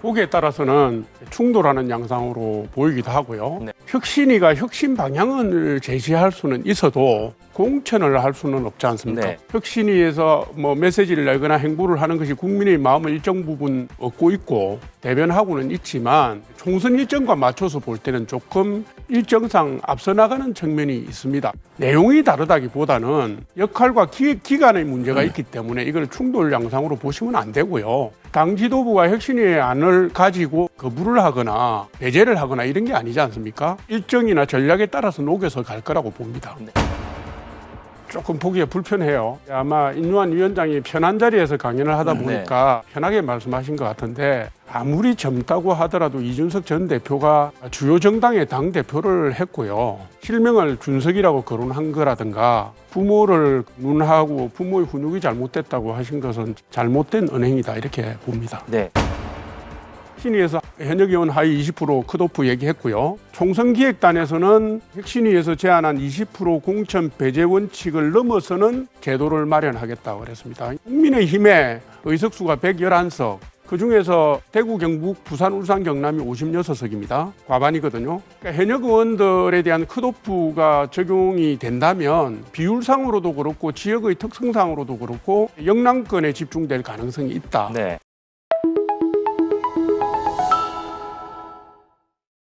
보기에 따라서는 충돌하는 양상으로 보이기도 하고요. 네. 혁신위가 혁신 방향을 제시할 수는 있어도 공천을 할 수는 없지 않습니까? 네. 혁신위에서 뭐 메시지를 내거나 행보를 하는 것이 국민의 마음을 일정 부분 얻고 있고 대변하고는 있지만 총선 일정과 맞춰서 볼 때는 조금 일정상 앞서 나가는 측면이 있습니다. 내용이 다르다기보다는 역할과 기획 기간의 문제가 있기 때문에 이걸 충돌 양상으로 보시면 안 되고요. 당 지도부가 혁신위의 안을 가지고 거부를 하거나 배제를 하거나 이런 게 아니지 않습니까? 일정이나 전략에 따라서 녹여서 갈 거라고 봅니다. 네. 조금 보기에 불편해요. 아마 인류한 위원장이 편한 자리에서 강연을 하다 네. 보니까 편하게 말씀하신 것 같은데 아무리 젊다고 하더라도 이준석 전 대표가 주요 정당의 당 대표를 했고요. 실명을 준석이라고 거론한 거라든가 부모를 눈하고 부모의 훈육이 잘못됐다고 하신 것은 잘못된 언행이다 이렇게 봅니다. 네. 혁신위에서 현역 의원 하위 20% 컷오프 얘기했고요. 총선 기획단에서는 혁신위에서 제안한 20% 공천 배제 원칙을 넘어서는 제도를 마련하겠다고 그랬습니다. 국민의힘의 의석수가 111석, 그 중에서 대구, 경북, 부산, 울산, 경남이 56석입니다. 과반이거든요. 그러니까 현역 의원들에 대한 컷오프가 적용이 된다면 비율상으로도 그렇고 지역의 특성상으로도 그렇고 영남권에 집중될 가능성이 있다. 네.